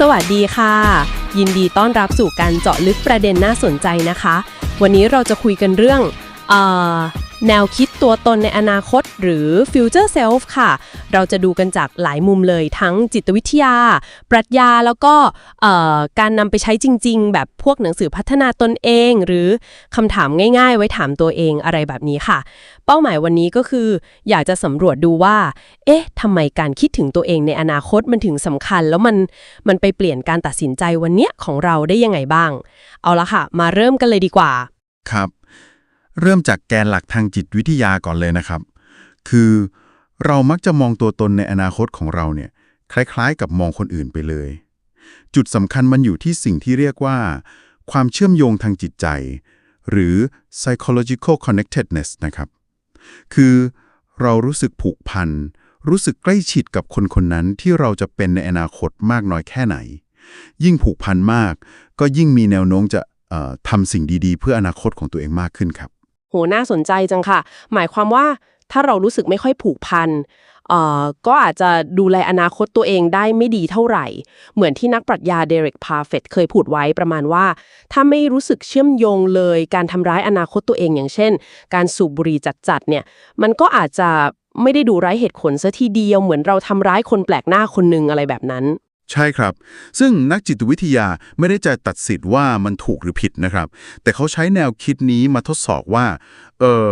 สวัสดีค่ะ ยินดีต้อนรับสู่การเจาะลึกประเด็นน่าสนใจนะคะ วันนี้เราจะคุยกันเรื่องอ แนวคิดตัวตนในอนาคตหรือ future self ค่ะ เราจะดูกันจากหลายมุมเลยทั้งจิตวิทยา ปรัชญาแล้วก็การนำไปใช้จริง ๆ แบบพวกหนังสือพัฒนาตนเอง หรือคำถามง่าย ๆ ไว้ถามตัวเองอะไรแบบนี้ค่ะ เป้าหมายวันนี้ก็คือ อยากจะสำรวจดูว่า เอ๊ะทำไมการคิดถึงตัวเองในอนาคตมันถึงสำคัญ แล้วมันมันไปเปลี่ยนการตัดสินใจวันเนี้ยของเราได้ยังไงบ้าง เอาละค่ะ มาเริ่มกันเลยดีกว่า ครับ เริ่มจากแกนหลักทางจิตวิทยาก่อนเลยนะครับ คือเรามักจะมองตัวตนในอนาคตของเราเนี่ยคล้ายๆ กับมองคนอื่นไปเลย จุดสำคัญมันอยู่ที่สิ่งที่เรียกว่า ความเชื่อมโยงทางจิตใจ หรือ psychological connectedness นะครับ คือเรารู้สึกผูกพัน รู้สึกใกล้ชิดกับคนคนนั้นที่เราจะเป็นในอนาคตมากน้อยแค่ไหน ยิ่งผูกพันมาก ก็ยิ่งมีแนวโน้มจะทำสิ่งดีๆ เพื่ออนาคตของตัวเองมากขึ้นครับ น่าสนใจจังค่ะ หมายความว่าถ้าเรารู้สึกไม่ค่อยผูกพันเอ่อก็อาจจะดูแลอนาคตตัวเองได้ไม่ดีเท่าไหร่ เหมือนที่นักปรัชญาเดเร็กพาเฟตเคยพูดไว้ประมาณว่า ถ้าไม่รู้สึกเชื่อมโยงเลยการทำร้ายอนาคตตัวเองอย่างเช่น การสูบบุหรี่จัดๆเนี่ย มันก็อาจจะไม่ได้ดูไร้เหตุผลซะทีเดียวเหมือนเราทำร้ายคนแปลกหน้าคนหนึงอะไรแบบนั้น ใช่ครับ ซึ่งนักจิตวิทยาไม่ได้จะตัดสินว่ามันถูกหรือผิดนะครับ แต่เขาใช้แนวคิดนี้มาทดสอบว่า เออ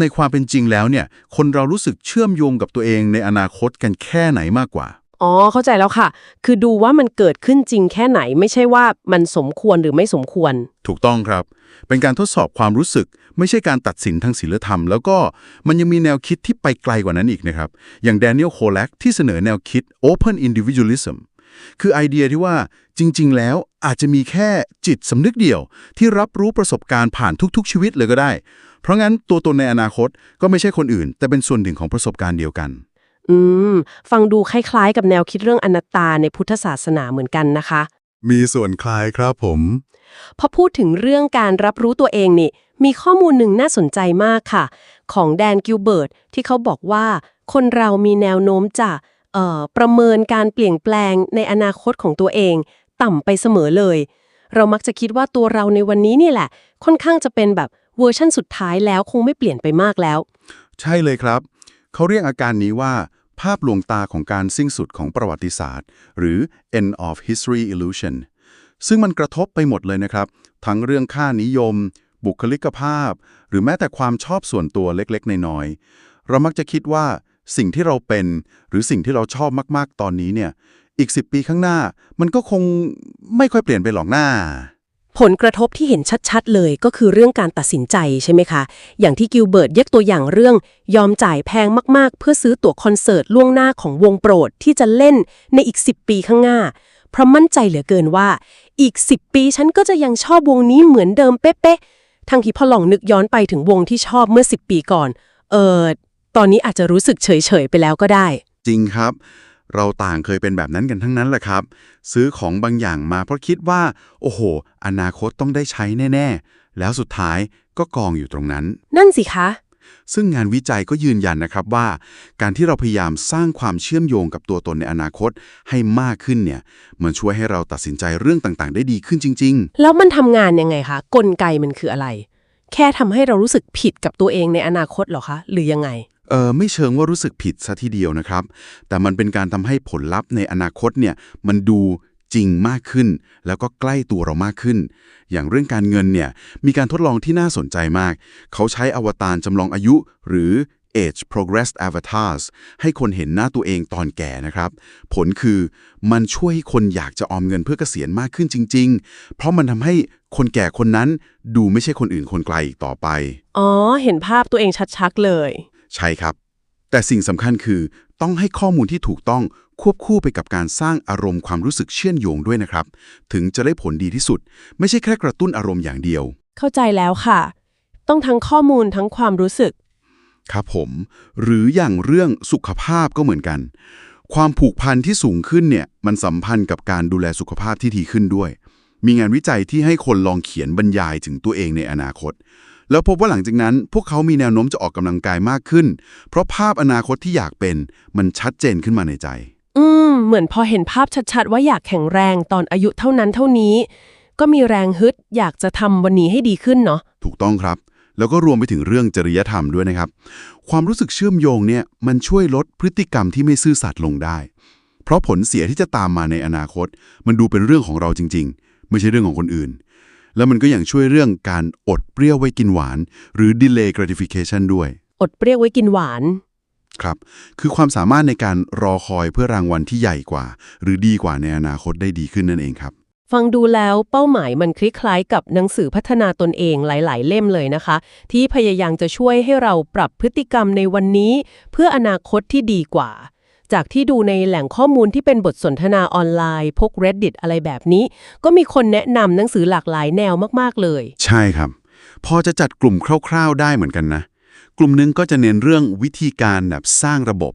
ในความเป็นจริงแล้วเนี่ย คนเรารู้สึกเชื่อมโยงกับตัวเองในอนาคตกันแค่ไหนมากกว่า อ๋อ เข้าใจแล้วค่ะ คือดูว่ามันเกิดขึ้นจริงแค่ไหน ไม่ใช่ว่ามันสมควรหรือไม่สมควร ถูกต้องครับ เป็นการทดสอบความรู้สึก ไม่ใช่การตัดสินทางศีลธรรม แล้วก็มันยังมีแนวคิดที่ไปไกลกว่านั้นอีกนะครับ อย่างแดเนียลโคแลกที่เสนอแนวคิด Open Individualism คือไอเดียที่ว่าจริง ๆ แล้วอาจจะมีแค่จิตสำนึกเดียว ที่รับรู้ประสบการณ์ผ่านทุก ๆ ชีวิตเลยก็ได้ เพราะงั้นตัวตนในอนาคตก็ไม่ใช่คนอื่น แต่เป็นส่วนหนึ่งของประสบการณ์เดียวกัน อืม ฟังดูคล้ายๆ กับแนวคิดเรื่องอนัตตาในพุทธศาสนาเหมือนกันนะคะ มีส่วนคล้ายครับผมพอพูดถึงเรื่องการรับรู้ตัวเองนี่ มีข้อมูลหนึ่งน่าสนใจมากค่ะ ของแดนกิลเบิร์ตที่เขาบอกว่า คนเรามีแนวโน้มจะเอ่อ ประเมินการเปลี่ยนแปลงในอนาคตของตัวเอง ต่ำไปเสมอเลย เรามักจะคิดว่าตัวเราในวันนี้นี่แหละ ค่อนข้างจะเป็นแบบเวอร์ชั่นสุดท้ายแล้วคงไม่เปลี่ยนไปมากแล้ว ใช่เลยครับ เขาเรียกอาการนี้ว่า ภาพลวงตาของการสิ้นสุดของประวัติศาสตร์ หรือ end of history illusion ซึ่งมันกระทบไปหมดเลยนะครับ ทั้งเรื่องค่านิยม บุคลิกภาพ หรือแม้แต่ความชอบส่วนตัวเล็กๆ น้อยๆเรามักจะคิดว่า สิ่งที่เราเป็น หรือสิ่งที่เราชอบมากๆ ตอนนี้เนี่ย อีก 10 ปีข้างหน้า มันก็คงไม่ค่อยเปลี่ยนไปหรอกหน้า ผลกระทบที่เห็นชัดๆ เลยก็คือเรื่องการตัดสินใจใช่ไหมคะ อย่างที่กิลเบิร์ตยกตัวอย่างเรื่อง ยอมจ่ายแพงมากๆ เพื่อซื้อตั๋วคอนเสิร์ตล่วงหน้าของวงโปรดที่จะเล่นในอีก 10 ปีข้างหน้า เพราะมั่นใจเหลือเกินว่า อีก 10 ปีฉันก็จะยังชอบวงนี้เหมือนเดิมเป๊ะๆทั้งที่พอลองนึกย้อนไปถึงวงที่ชอบเมื่อ 10 ปีก่อน เออ ตอนนี้อาจจะรู้สึกเฉยๆไปแล้วก็ได้ จริงครับ เราต่างเคยเป็นแบบนั้นกันทั้งนั้นแหละครับ ซื้อของบางอย่างมาเพราะคิดว่า โอ้โห อนาคตต้องได้ใช้แน่ ๆ แล้วสุดท้ายก็กองอยู่ตรงนั้น นั่นสิคะ ซึ่งงานวิจัยก็ยืนยันนะครับว่า การที่เราพยายามสร้างความเชื่อมโยงกับตัวตนในอนาคตให้มากขึ้นเนี่ย มันช่วยให้เราตัดสินใจเรื่องต่างๆ ได้ดีขึ้นจริง แล้วมันทำงานยังไงคะกลไกมันคืออะไร แค่ทำให้เรารู้สึกผิดกับตัวเองในอนาคตเหรอคะ หรือยังไง ๆ เออไม่เชิงว่ารู้สึกผิดซะทีเดียวนะครับ แต่มันเป็นการทำให้ผลลัพธ์ในอนาคตเนี่ยมันดูจริงมากขึ้น แล้วก็ใกล้ตัวเรามากขึ้น อย่างเรื่องการเงินเนี่ยมีการทดลองที่น่าสนใจมาก เขาใช้อวตารจำลองอายุหรือ age progressed avatars ให้คนเห็นหน้าตัวเองตอนแก่นะครับ ผลคือมันช่วยให้คนอยากจะออมเงินเพื่อเกษียณมากขึ้นจริง ๆ เพราะมันทำให้คนแก่คนนั้นดูไม่ใช่คนอื่นคนไกลอีกต่อไป อ๋อ เห็นภาพตัวเองชัดๆเลย ใช่ครับ แต่สิ่งสำคัญคือต้องให้ข้อมูลที่ถูกต้องควบคู่ไปกับการสร้างอารมณ์ความรู้สึกเชื่อมโยงด้วยนะครับ ถึงจะได้ผลดีที่สุด ไม่ใช่แค่กระตุ้นอารมณ์อย่างเดียว เข้าใจแล้วค่ะ ต้องทั้งข้อมูลทั้งความรู้สึก ครับผม หรืออย่างเรื่องสุขภาพก็เหมือนกัน ความผูกพันที่สูงขึ้นเนี่ยมันสัมพันธ์กับการดูแลสุขภาพที่ดีขึ้นด้วย มีงานวิจัยที่ให้คนลองเขียนบรรยายถึงตัวเองในอนาคต แล้วพบว่าหลังจากนั้นพวกเขามีแนวโน้มจะออกกำลังกายมากขึ้น เพราะภาพอนาคตที่อยากเป็นมันชัดเจนขึ้นมาในใจ อืม เหมือนพอเห็นภาพชัดๆ ว่าอยากแข็งแรงตอนอายุเท่านั้นเท่านี้ ก็มีแรงฮึดอยากจะทำวันนี้ให้ดีขึ้นเนาะ ถูกต้องครับ แล้วก็รวมไปถึงเรื่องจริยธรรมด้วยนะครับ ความรู้สึกเชื่อมโยงเนี่ยมันช่วยลดพฤติกรรมที่ไม่ซื่อสัตย์ลงได้ เพราะผลเสียที่จะตามมาในอนาคต มันดูเป็นเรื่องของเราจริง ๆ ไม่ใช่เรื่องของคนอื่น แล้วมันก็ยังช่วยเรื่องการอดเปรี้ยวไว้กินหวาน หรือ delay gratification ด้วย อดเปรี้ยวไว้กินหวาน ครับ คือความสามารถในการรอคอยเพื่อรางวัลที่ใหญ่กว่า หรือดีกว่าในอนาคตได้ดีขึ้นนั่นเองครับ ฟังดูแล้วเป้าหมายมันคล้ายๆกับหนังสือพัฒนาตนเองหลาย ๆ เล่มเลยนะคะ ที่พยายามจะช่วยให้เราปรับพฤติกรรมในวันนี้ เพื่ออนาคตที่ดีกว่า จากที่ดูในแหล่งข้อมูลที่เป็นบทสนทนาออนไลน์พวก reddit อะไรแบบนี้ ก็มีคนแนะนำหนังสือหลากหลายแนวมาก ๆ เลย ใช่ครับ พอจะจัดกลุ่มคร่าว ๆ ได้เหมือนกันนะ กลุ่มหนึงก็จะเน้นเรื่องวิธีการแบบสร้างระบบ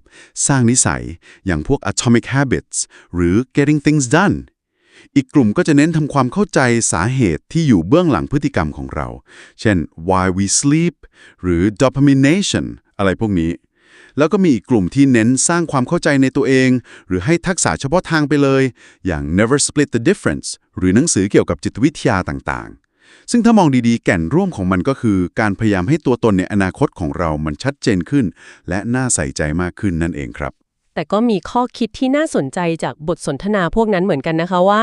สร้างนิสัย อย่างพวก atomic habits หรือ getting things done อีกกลุ่มก็จะเน้นทำความเข้าใจสาเหตุที่อยู่เบื้องหลังพฤติกรรมของเรา เช่น why we sleep หรือ dopamination อะไรพวกนี้ แล้วก็มีอีกกลุ่มที่เน้นสร้างความเข้าใจในตัวเอง หรือให้ทักษะเฉพาะทางไปเลย อย่าง never split the difference หรือหนังสือเกี่ยวกับจิตวิทยาต่างๆ ซึ่งถ้ามองดีๆ แก่นร่วมของมันก็คือ การพยายามให้ตัวตนในอนาคตของเรามันชัดเจนขึ้น และน่าใส่ใจมากขึ้นนั่นเองครับ แต่ก็มีข้อคิดที่น่าสนใจจากบทสนทนาพวกนั้นเหมือนกันนะคะว่า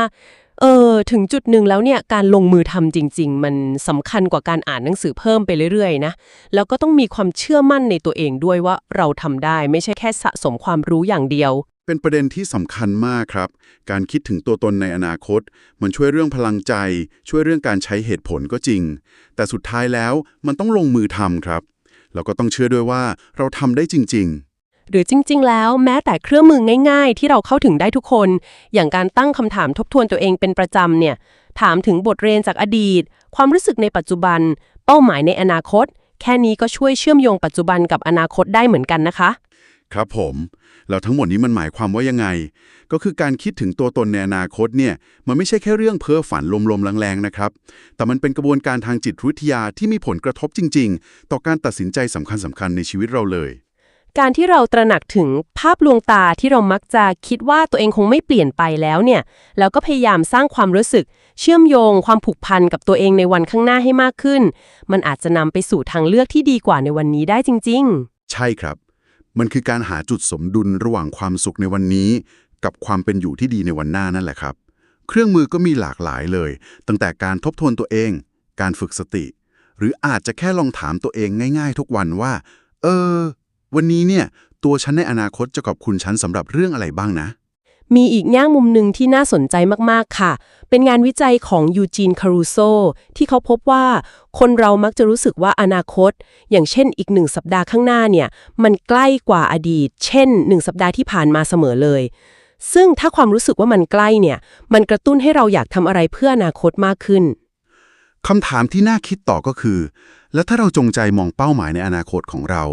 เออถึงจุดหนึ่งแล้วเนี่ยการลงมือทำจริง ๆ มันสำคัญกว่าการอ่านหนังสือเพิ่มไปเรื่อยๆนะแล้วก็ต้องมีความเชื่อมั่นในตัวเองด้วยว่าเราทำได้ไม่ใช่แค่สะสมความรู้อย่างเดียว เป็นประเด็นที่สำคัญมากครับ การคิดถึงตัวตนในอนาคต มันช่วยเรื่องพลังใจ ช่วยเรื่องการใช้เหตุผลก็จริง แต่สุดท้ายแล้วมันต้องลงมือทำครับแล้วก็ต้องเชื่อด้วยว่าเราทำได้จริง หรือจริง ๆ แล้วแม้แต่เครื่องมือง่าย ๆ ที่เราเข้าถึงได้ทุกคน อย่างการตั้งคำถามทบทวนตัวเองเป็นประจำเนี่ย ถามถึงบทเรียนจากอดีต ความรู้สึกในปัจจุบัน เป้าหมายในอนาคต แค่นี้ก็ช่วยเชื่อมโยงปัจจุบันกับอนาคตได้เหมือนกันนะคะ ครับผม แล้วทั้งหมดนี้มันหมายความว่ายังไง ก็คือการคิดถึงตัวตนในอนาคตเนี่ย มันไม่ใช่แค่เรื่องเพ้อฝันลมๆแรงๆนะครับ แต่มันเป็นกระบวนการทางจิตวิทยาที่มีผลกระทบจริง ๆ ต่อการตัดสินใจสำคัญๆในชีวิตเราเลย การที่เราตระหนักถึงภาพลวงตาที่เรามักจะคิดว่าตัวเองคงไม่เปลี่ยนไปแล้วเนี่ย แล้วก็พยายามสร้างความรู้สึก เชื่อมโยง ความผูกพันกับตัวเองในวันข้างหน้าให้มากขึ้น มันอาจจะนำไปสู่ทางเลือกที่ดีกว่าในวันนี้ได้จริง ๆ ใช่ครับ มันคือการหาจุดสมดุลระหว่างความสุขในวันนี้ กับความเป็นอยู่ที่ดีในวันหน้านั่นแหละครับ เครื่องมือก็มีหลากหลายเลย ตั้งแต่การทบทวนตัวเอง การฝึกสติ หรืออาจจะแค่ลองถามตัวเองง่าย ๆ ทุกวันว่า เออ วันนี้เนี่ยตัวฉันในอนาคตจะขอบคุณฉันสำหรับเรื่องอะไรบ้างนะๆมีอีกแง่มุมหนึ่งที่น่าสนใจมาก ๆ ค่ะ เป็นงานวิจัยของยูจีนคารูโซที่เขาพบว่า คนเรามักจะรู้สึกว่าอนาคต อย่างเช่นอีกหนึ่งสัปดาห์ข้างหน้าเนี่ย มันใกล้กว่าอดีต เช่นหนึ่งสัปดาห์ที่ผ่านมาเสมอเลย ซึ่งถ้าความรู้สึกว่ามันใกล้เนี่ย มันกระตุ้นให้เราอยากทำอะไรเพื่ออนาคตมากขึ้นคำถามที่น่าคิดต่อก็คือ แล้วถ้าเราจงใจมองเป้าหมายในอนาคตของเรา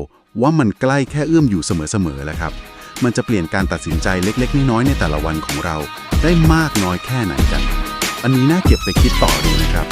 ว่ามันใกล้แค่เอื้อมอยู่เสมอๆแล้วครับ มันจะเปลี่ยนการตัดสินใจเล็กๆ น้อยๆในแต่ละวันของเรา ได้มากน้อยแค่ไหนกัน อันนี้น่าเก็บไปคิดต่อดูนะครับ